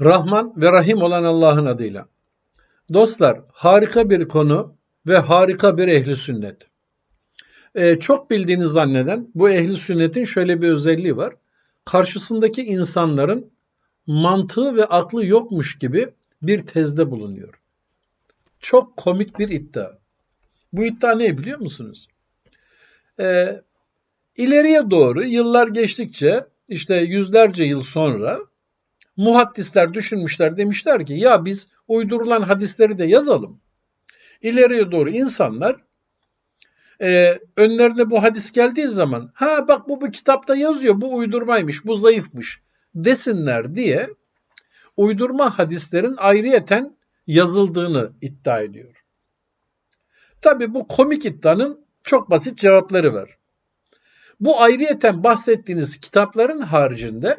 Rahman ve Rahim olan Allah'ın adıyla. Dostlar, harika bir konu ve harika bir ehli sünnet. Ee, çok bildiğini zanneden bu ehli sünnetin şöyle bir özelliği var. Karşısındaki insanların mantığı ve aklı yokmuş gibi bir tezde bulunuyor. Çok komik bir iddia. Bu iddia ne biliyor musunuz? Ee, ileriye doğru yıllar geçtikçe işte yüzlerce yıl sonra muhaddisler düşünmüşler demişler ki ya biz uydurulan hadisleri de yazalım. İleriye doğru insanlar e, önlerine bu hadis geldiği zaman ha bak bu bu kitapta yazıyor bu uydurmaymış bu zayıfmış desinler diye uydurma hadislerin ayrıyeten yazıldığını iddia ediyor. Tabi bu komik iddianın çok basit cevapları var. Bu ayrıyeten bahsettiğiniz kitapların haricinde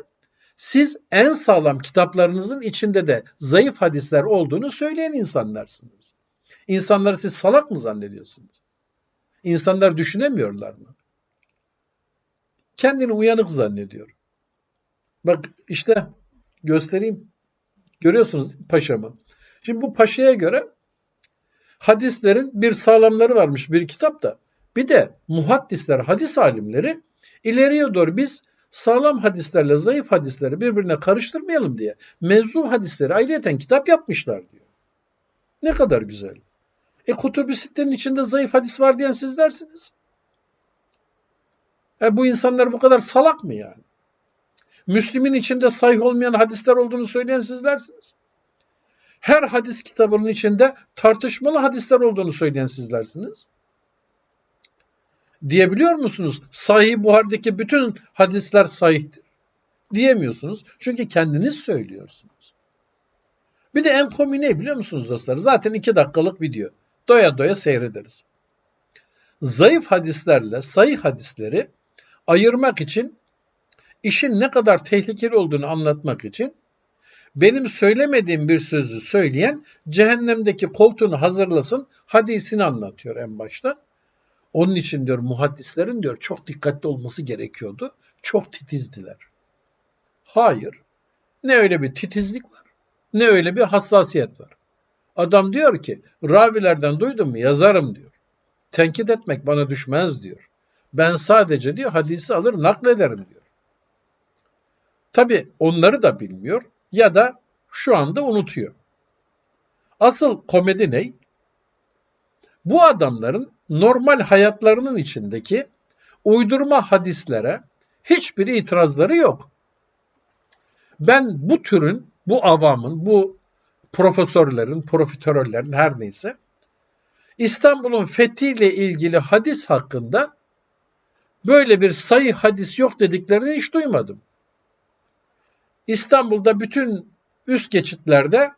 siz en sağlam kitaplarınızın içinde de zayıf hadisler olduğunu söyleyen insanlarsınız. İnsanları siz salak mı zannediyorsunuz? İnsanlar düşünemiyorlar mı? Kendini uyanık zannediyor. Bak işte göstereyim. Görüyorsunuz paşamı. Şimdi bu paşaya göre hadislerin bir sağlamları varmış bir kitapta. Bir de muhaddisler, hadis alimleri ileriye doğru biz sağlam hadislerle zayıf hadisleri birbirine karıştırmayalım diye mevzu hadisleri ayrıyeten kitap yapmışlar diyor. Ne kadar güzel. E kutubu sittenin içinde zayıf hadis var diyen sizlersiniz. E bu insanlar bu kadar salak mı yani? Müslim'in içinde sahih olmayan hadisler olduğunu söyleyen sizlersiniz. Her hadis kitabının içinde tartışmalı hadisler olduğunu söyleyen sizlersiniz. Diyebiliyor musunuz? Sahih Buhar'daki bütün hadisler sahihtir. Diyemiyorsunuz. Çünkü kendiniz söylüyorsunuz. Bir de en komi ne biliyor musunuz dostlar? Zaten iki dakikalık video. Doya doya seyrederiz. Zayıf hadislerle sahih hadisleri ayırmak için işin ne kadar tehlikeli olduğunu anlatmak için benim söylemediğim bir sözü söyleyen cehennemdeki koltuğunu hazırlasın hadisini anlatıyor en başta. Onun için diyor muhaddislerin diyor çok dikkatli olması gerekiyordu. Çok titizdiler. Hayır. Ne öyle bir titizlik var ne öyle bir hassasiyet var. Adam diyor ki ravilerden duydum mu yazarım diyor. Tenkit etmek bana düşmez diyor. Ben sadece diyor hadisi alır naklederim diyor. Tabi onları da bilmiyor ya da şu anda unutuyor. Asıl komedi ne? Bu adamların normal hayatlarının içindeki uydurma hadislere hiçbir itirazları yok. Ben bu türün, bu avamın, bu profesörlerin, profiterörlerin her neyse İstanbul'un fethiyle ilgili hadis hakkında böyle bir sayı hadis yok dediklerini hiç duymadım. İstanbul'da bütün üst geçitlerde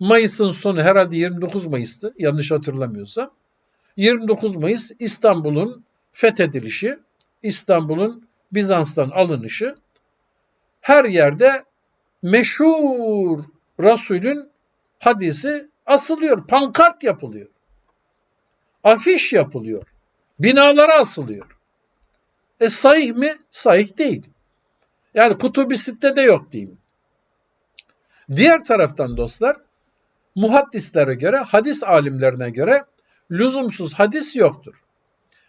Mayıs'ın sonu herhalde 29 Mayıs'tı yanlış hatırlamıyorsam. 29 Mayıs İstanbul'un fethedilişi, İstanbul'un Bizans'tan alınışı her yerde meşhur Resul'ün hadisi asılıyor, pankart yapılıyor. Afiş yapılıyor. Binalara asılıyor. E sahih mi? Sahih değil. Yani kutubi sitte de yok diyeyim. Diğer taraftan dostlar muhaddislere göre, hadis alimlerine göre lüzumsuz hadis yoktur.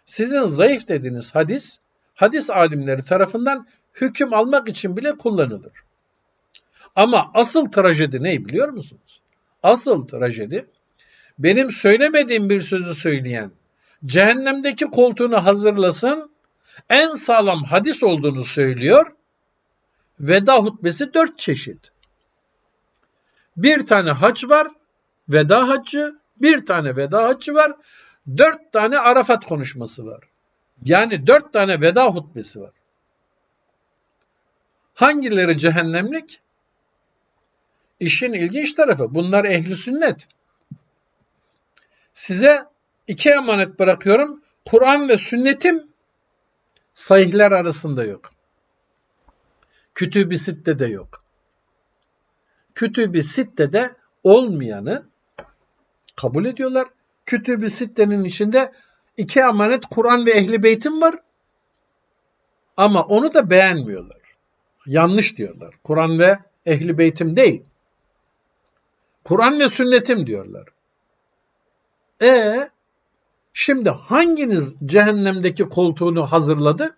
Sizin zayıf dediğiniz hadis, hadis alimleri tarafından hüküm almak için bile kullanılır. Ama asıl trajedi ne biliyor musunuz? Asıl trajedi benim söylemediğim bir sözü söyleyen cehennemdeki koltuğunu hazırlasın en sağlam hadis olduğunu söylüyor. Veda hutbesi dört çeşit. Bir tane hac var, veda haccı, bir tane veda haccı var, dört tane Arafat konuşması var. Yani dört tane veda hutbesi var. Hangileri cehennemlik? İşin ilginç tarafı bunlar ehli sünnet. Size iki emanet bırakıyorum. Kur'an ve sünnetim sahihler arasında yok. Kütüb-i Sitte'de yok. Kütüb-i Sitte'de olmayanı kabul ediyorlar. Kütüb-i Sitte'nin içinde iki emanet Kur'an ve Ehli Beyt'in var. Ama onu da beğenmiyorlar. Yanlış diyorlar. Kur'an ve ehli beytim değil. Kur'an ve sünnetim diyorlar. E şimdi hanginiz cehennemdeki koltuğunu hazırladı?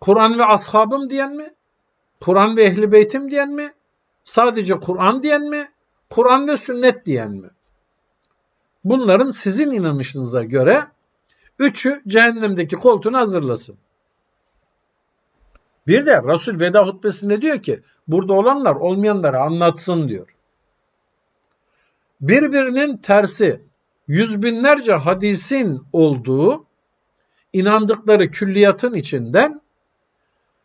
Kur'an ve ashabım diyen mi? Kur'an ve ehli beytim diyen mi? Sadece Kur'an diyen mi? Kur'an ve sünnet diyen mi? Bunların sizin inanışınıza göre üçü cehennemdeki koltuğunu hazırlasın. Bir de Resul veda hutbesinde diyor ki burada olanlar olmayanlara anlatsın diyor. Birbirinin tersi yüz binlerce hadisin olduğu inandıkları külliyatın içinden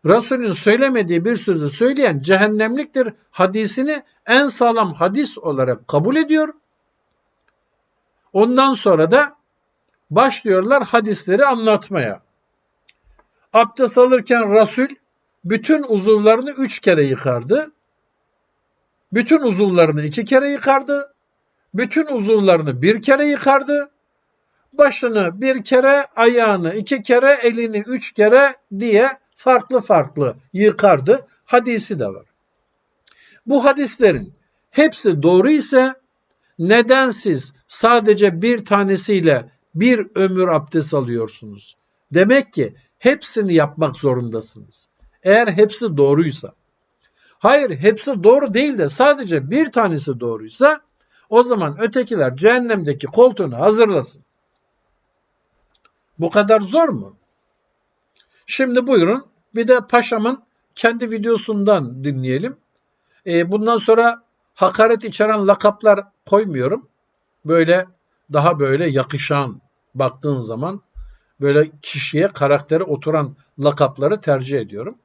Resulün söylemediği bir sözü söyleyen cehennemliktir hadisini en sağlam hadis olarak kabul ediyor. Ondan sonra da başlıyorlar hadisleri anlatmaya. Abdest alırken Resul bütün uzuvlarını üç kere yıkardı. Bütün uzuvlarını iki kere yıkardı. Bütün uzuvlarını bir kere yıkardı. Başını bir kere, ayağını iki kere, elini üç kere diye farklı farklı yıkardı. Hadisi de var. Bu hadislerin hepsi doğru ise neden siz sadece bir tanesiyle bir ömür abdest alıyorsunuz? Demek ki hepsini yapmak zorundasınız. Eğer hepsi doğruysa. Hayır hepsi doğru değil de sadece bir tanesi doğruysa o zaman ötekiler cehennemdeki koltuğunu hazırlasın. Bu kadar zor mu? Şimdi buyurun bir de paşamın kendi videosundan dinleyelim. Ee, bundan sonra hakaret içeren lakaplar koymuyorum. Böyle daha böyle yakışan baktığın zaman böyle kişiye karaktere oturan lakapları tercih ediyorum.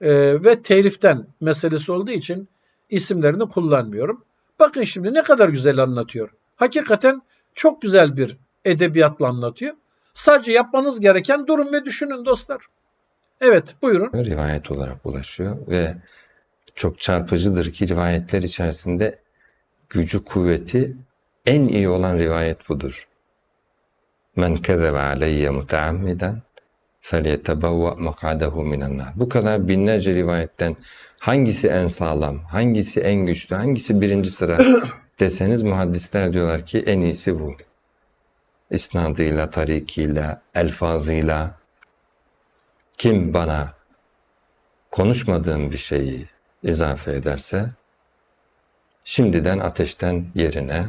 Ee, ve teliften meselesi olduğu için isimlerini kullanmıyorum. Bakın şimdi ne kadar güzel anlatıyor. Hakikaten çok güzel bir edebiyatla anlatıyor. Sadece yapmanız gereken durun ve düşünün dostlar. Evet buyurun. rivayet olarak ulaşıyor ve çok çarpıcıdır ki rivayetler içerisinde gücü kuvveti en iyi olan rivayet budur. Men kezebe aleyye muteammiden felyetebevve makadahu minennar. Bu kadar binlerce rivayetten hangisi en sağlam, hangisi en güçlü, hangisi birinci sıra deseniz muhaddisler diyorlar ki en iyisi bu. İsnadıyla, tarikiyle, elfazıyla, kim bana konuşmadığım bir şeyi izafe ederse şimdiden ateşten yerine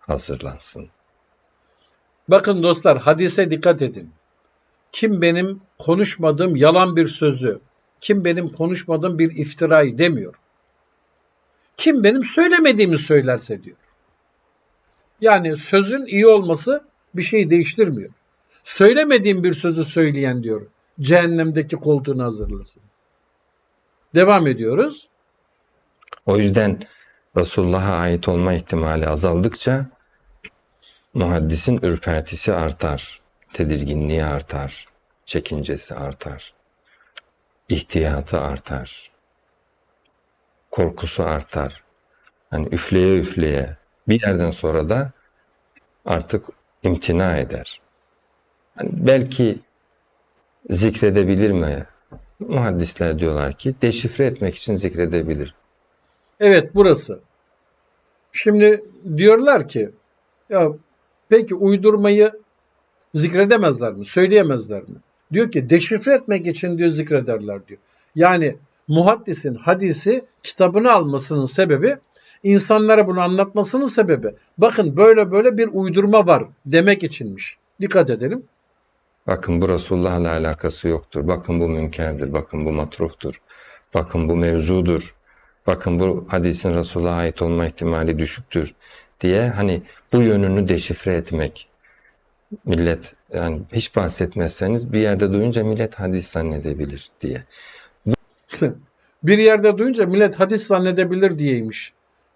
hazırlansın. Bakın dostlar hadise dikkat edin. Kim benim konuşmadığım yalan bir sözü, kim benim konuşmadığım bir iftirayı demiyor. Kim benim söylemediğimi söylerse diyor. Yani sözün iyi olması bir şey değiştirmiyor. Söylemediğim bir sözü söyleyen diyor. Cehennemdeki koltuğunu hazırlasın. Devam ediyoruz. O yüzden Resulullah'a ait olma ihtimali azaldıkça muhaddisin ürpertisi artar, tedirginliği artar, çekincesi artar, ihtiyatı artar, korkusu artar. Hani üfleye üfleye bir yerden sonra da artık imtina eder. Hani belki zikredebilir mi? Muhaddisler diyorlar ki deşifre etmek için zikredebilir. Evet burası. Şimdi diyorlar ki ya peki uydurmayı zikredemezler mi? Söyleyemezler mi? Diyor ki deşifre etmek için diyor zikrederler diyor. Yani muhaddisin hadisi kitabını almasının sebebi insanlara bunu anlatmasının sebebi bakın böyle böyle bir uydurma var demek içinmiş. Dikkat edelim. Bakın bu Resulullah'la alakası yoktur. Bakın bu münkerdir. Bakın bu matruhtur. Bakın bu mevzudur. Bakın bu hadisin Resulullah'a ait olma ihtimali düşüktür diye hani bu yönünü deşifre etmek. Millet yani hiç bahsetmezseniz bir yerde duyunca millet hadis zannedebilir diye. bir yerde duyunca millet hadis zannedebilir diyeymiş.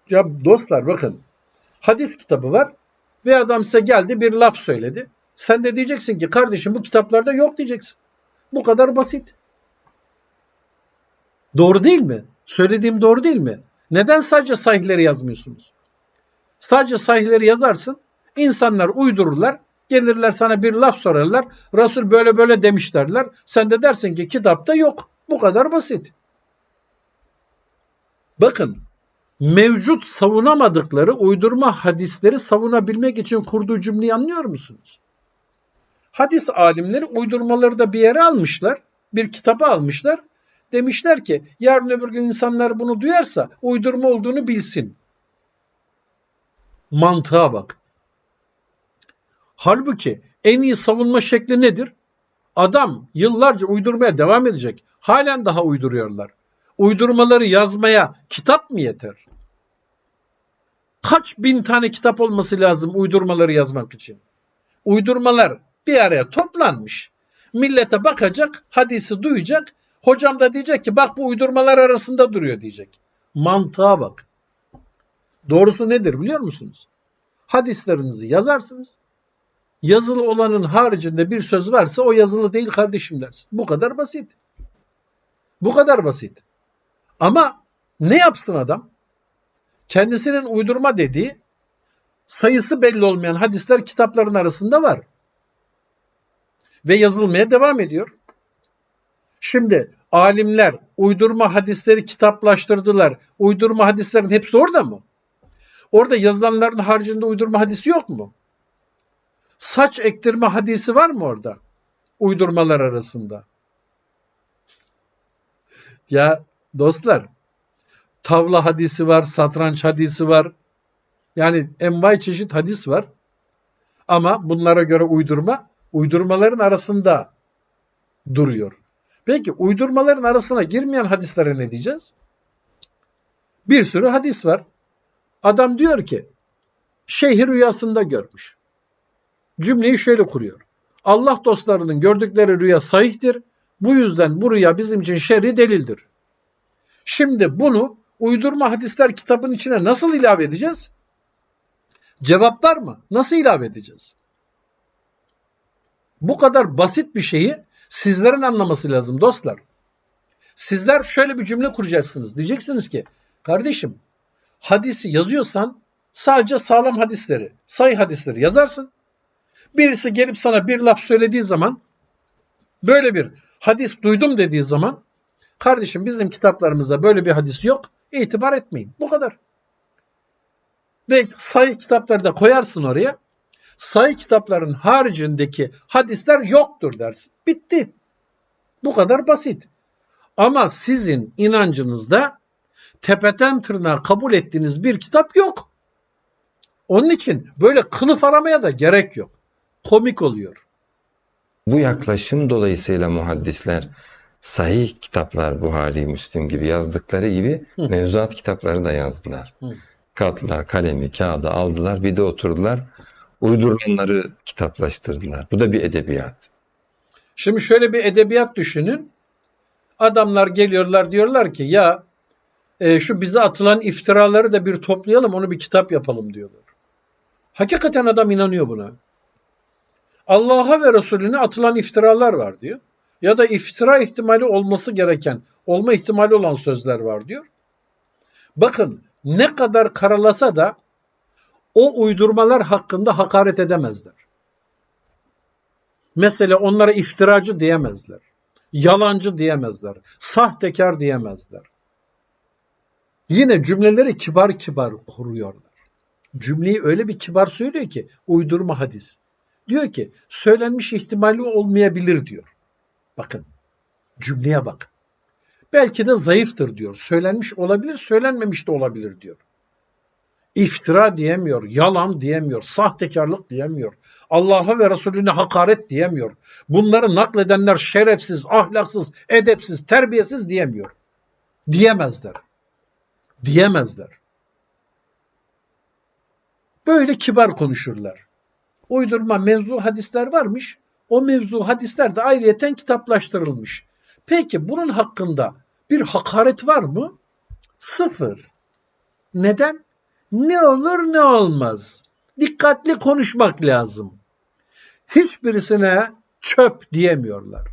Ya dostlar bakın hadis kitabı var ve adam size geldi bir laf söyledi. Sen de diyeceksin ki kardeşim bu kitaplarda yok diyeceksin. Bu kadar basit. Doğru değil mi? Söylediğim doğru değil mi? Neden sadece sahihleri yazmıyorsunuz? Sadece sahihleri yazarsın. insanlar uydururlar. Gelirler sana bir laf sorarlar. Resul böyle böyle demiş derler. Sen de dersin ki kitapta yok. Bu kadar basit. Bakın mevcut savunamadıkları uydurma hadisleri savunabilmek için kurduğu cümleyi anlıyor musunuz? Hadis alimleri uydurmaları da bir yere almışlar. Bir kitaba almışlar. Demişler ki yarın öbür gün insanlar bunu duyarsa uydurma olduğunu bilsin. Mantığa bak. Halbuki en iyi savunma şekli nedir? Adam yıllarca uydurmaya devam edecek. Halen daha uyduruyorlar. Uydurmaları yazmaya kitap mı yeter? Kaç bin tane kitap olması lazım uydurmaları yazmak için? Uydurmalar bir araya toplanmış. Millete bakacak, hadisi duyacak. Hocam da diyecek ki bak bu uydurmalar arasında duruyor diyecek. Mantığa bak. Doğrusu nedir biliyor musunuz? Hadislerinizi yazarsınız. Yazılı olanın haricinde bir söz varsa o yazılı değil kardeşim dersin. Bu kadar basit. Bu kadar basit. Ama ne yapsın adam? Kendisinin uydurma dediği sayısı belli olmayan hadisler kitapların arasında var. Ve yazılmaya devam ediyor. Şimdi alimler uydurma hadisleri kitaplaştırdılar. Uydurma hadislerin hepsi orada mı? Orada yazılanların haricinde uydurma hadisi yok mu? Saç ektirme hadisi var mı orada? Uydurmalar arasında. Ya dostlar tavla hadisi var, satranç hadisi var. Yani envai çeşit hadis var. Ama bunlara göre uydurma, uydurmaların arasında duruyor. Peki uydurmaların arasına girmeyen hadislere ne diyeceğiz? Bir sürü hadis var. Adam diyor ki, şeyhi rüyasında görmüş. Cümleyi şöyle kuruyor. Allah dostlarının gördükleri rüya sahihtir. Bu yüzden bu rüya bizim için şer'i delildir. Şimdi bunu uydurma hadisler kitabın içine nasıl ilave edeceğiz? Cevap var mı? Nasıl ilave edeceğiz? Bu kadar basit bir şeyi sizlerin anlaması lazım dostlar. Sizler şöyle bir cümle kuracaksınız. Diyeceksiniz ki kardeşim hadisi yazıyorsan sadece sağlam hadisleri, sayı hadisleri yazarsın. Birisi gelip sana bir laf söylediği zaman böyle bir hadis duydum dediği zaman kardeşim bizim kitaplarımızda böyle bir hadis yok. İtibar etmeyin. Bu kadar. Ve sayı kitapları da koyarsın oraya. Sayı kitapların haricindeki hadisler yoktur dersin. Bitti. Bu kadar basit. Ama sizin inancınızda tepeten tırnağa kabul ettiğiniz bir kitap yok. Onun için böyle kılıf aramaya da gerek yok. Komik oluyor. Bu yaklaşım dolayısıyla muhaddisler sahih kitaplar Buhari, Müslim gibi yazdıkları gibi Hı. mevzuat kitapları da yazdılar. Hı. Kalktılar kalemi, kağıdı aldılar, bir de oturdular. Uydurulanları kitaplaştırdılar. Bu da bir edebiyat. Şimdi şöyle bir edebiyat düşünün. Adamlar geliyorlar diyorlar ki ya e, şu bize atılan iftiraları da bir toplayalım onu bir kitap yapalım diyorlar. Hakikaten adam inanıyor buna. Allah'a ve Resulüne atılan iftiralar var diyor. Ya da iftira ihtimali olması gereken, olma ihtimali olan sözler var diyor. Bakın ne kadar karalasa da o uydurmalar hakkında hakaret edemezler. Mesela onlara iftiracı diyemezler. Yalancı diyemezler. Sahtekar diyemezler. Yine cümleleri kibar kibar kuruyorlar. Cümleyi öyle bir kibar söylüyor ki uydurma hadis. Diyor ki söylenmiş ihtimali olmayabilir diyor. Bakın cümleye bak. Belki de zayıftır diyor. Söylenmiş olabilir, söylenmemiş de olabilir diyor. İftira diyemiyor, yalan diyemiyor, sahtekarlık diyemiyor. Allah'a ve Resulüne hakaret diyemiyor. Bunları nakledenler şerefsiz, ahlaksız, edepsiz, terbiyesiz diyemiyor. Diyemezler. Diyemezler. Böyle kibar konuşurlar. Uydurma mevzu hadisler varmış. O mevzu hadisler de ayrıyeten kitaplaştırılmış. Peki bunun hakkında bir hakaret var mı? Sıfır. Neden? Ne olur ne olmaz. Dikkatli konuşmak lazım. Hiçbirisine çöp diyemiyorlar.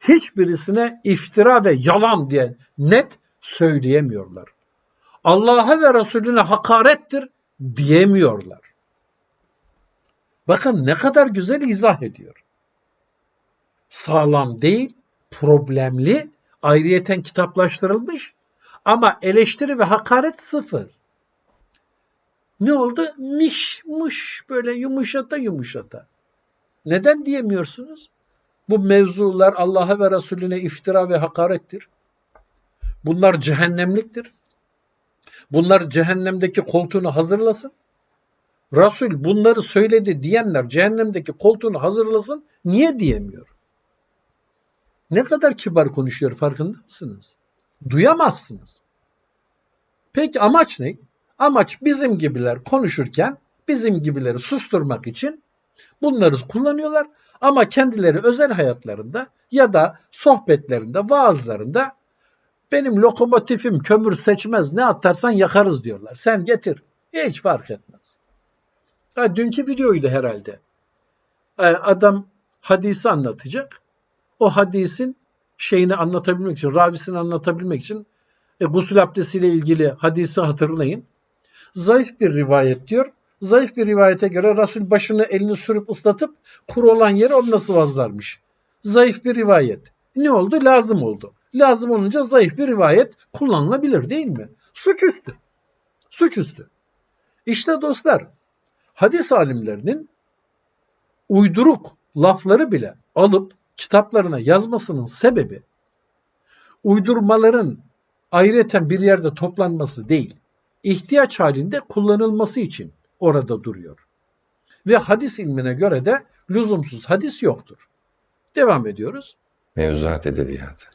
Hiçbirisine iftira ve yalan diye net söyleyemiyorlar. Allah'a ve Resulüne hakarettir diyemiyorlar. Bakın ne kadar güzel izah ediyor. Sağlam değil, problemli, ayrıyeten kitaplaştırılmış Ama eleştiri ve hakaret sıfır. Ne oldu? Miş, muş böyle yumuşata yumuşata. Neden diyemiyorsunuz? Bu mevzular Allah'a ve Resulüne iftira ve hakarettir. Bunlar cehennemliktir. Bunlar cehennemdeki koltuğunu hazırlasın. Resul bunları söyledi diyenler cehennemdeki koltuğunu hazırlasın. Niye diyemiyor? Ne kadar kibar konuşuyor farkında mısınız? Duyamazsınız. Peki amaç ne? Amaç bizim gibiler konuşurken bizim gibileri susturmak için bunları kullanıyorlar ama kendileri özel hayatlarında ya da sohbetlerinde, vaazlarında benim lokomotifim kömür seçmez ne atarsan yakarız diyorlar. Sen getir. Hiç fark etmez. Ha, dünkü videoydu herhalde. Adam hadisi anlatacak. O hadisin şeyini anlatabilmek için, ravisini anlatabilmek için e, gusül abdestiyle ilgili hadisi hatırlayın. Zayıf bir rivayet diyor. Zayıf bir rivayete göre Resul başını elini sürüp ıslatıp kuru olan yere onu nasıl vazlarmış. Zayıf bir rivayet. Ne oldu? Lazım oldu. Lazım olunca zayıf bir rivayet kullanılabilir değil mi? Suçüstü. Suçüstü. İşte dostlar hadis alimlerinin uyduruk lafları bile alıp kitaplarına yazmasının sebebi uydurmaların ayrıca bir yerde toplanması değil, ihtiyaç halinde kullanılması için orada duruyor. Ve hadis ilmine göre de lüzumsuz hadis yoktur. Devam ediyoruz. Mevzuat edebiyatı.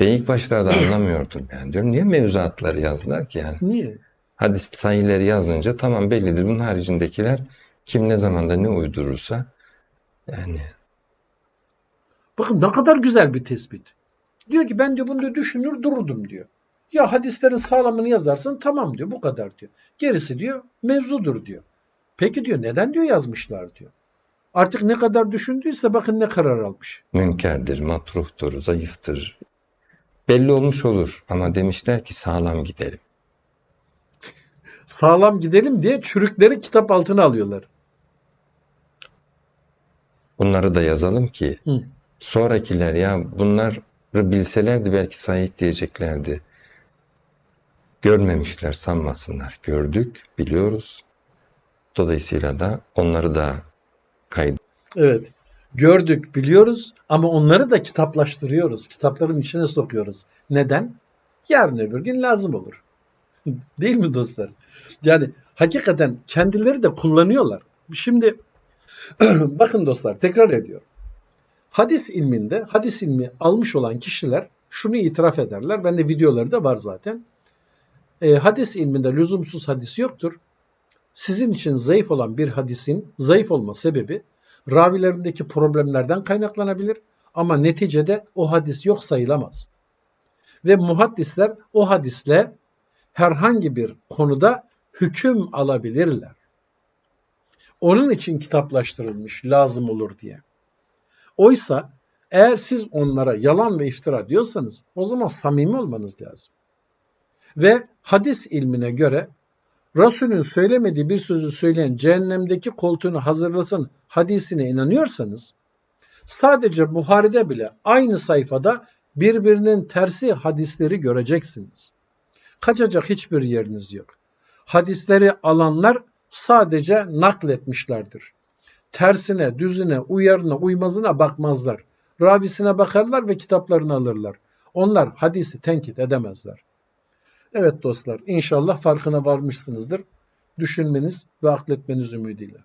Ben ilk başlarda anlamıyordum yani. Diyorum niye mevzuatları yazdılar ki yani? Niye? Hadis sayıları yazınca tamam bellidir. Bunun haricindekiler kim ne zamanda ne uydurursa yani Bakın ne kadar güzel bir tespit. Diyor ki ben diyor bunu diyor düşünür dururdum diyor. Ya hadislerin sağlamını yazarsın tamam diyor bu kadar diyor. Gerisi diyor mevzudur diyor. Peki diyor neden diyor yazmışlar diyor. Artık ne kadar düşündüyse bakın ne karar almış. münkerdir, matruhtur, zayıftır. Belli olmuş olur ama demişler ki sağlam gidelim. Sağlam gidelim diye çürükleri kitap altına alıyorlar. Bunları da yazalım ki Hı. Sonrakiler ya bunları bilselerdi belki sahih diyeceklerdi. Görmemişler sanmasınlar. Gördük, biliyoruz. Dolayısıyla da onları da kayıt Evet. Gördük, biliyoruz ama onları da kitaplaştırıyoruz. Kitapların içine sokuyoruz. Neden? Yarın öbür gün lazım olur. Değil mi dostlar? Yani hakikaten kendileri de kullanıyorlar. Şimdi bakın dostlar tekrar ediyorum. Hadis ilminde hadis ilmi almış olan kişiler şunu itiraf ederler. Bende videoları da var zaten. E, hadis ilminde lüzumsuz hadis yoktur. Sizin için zayıf olan bir hadisin zayıf olma sebebi ravilerindeki problemlerden kaynaklanabilir ama neticede o hadis yok sayılamaz. Ve muhaddisler o hadisle herhangi bir konuda hüküm alabilirler. Onun için kitaplaştırılmış lazım olur diye. Oysa eğer siz onlara yalan ve iftira diyorsanız o zaman samimi olmanız lazım. Ve hadis ilmine göre Resulün söylemediği bir sözü söyleyen cehennemdeki koltuğunu hazırlasın hadisine inanıyorsanız sadece Buhari'de bile aynı sayfada birbirinin tersi hadisleri göreceksiniz. Kaçacak hiçbir yeriniz yok. Hadisleri alanlar sadece nakletmişlerdir. Tersine, düzüne, uyarına, uymazına bakmazlar. Ravisine bakarlar ve kitaplarını alırlar. Onlar hadisi tenkit edemezler. Evet dostlar, inşallah farkına varmışsınızdır. Düşünmeniz ve akletmeniz ümidiyle.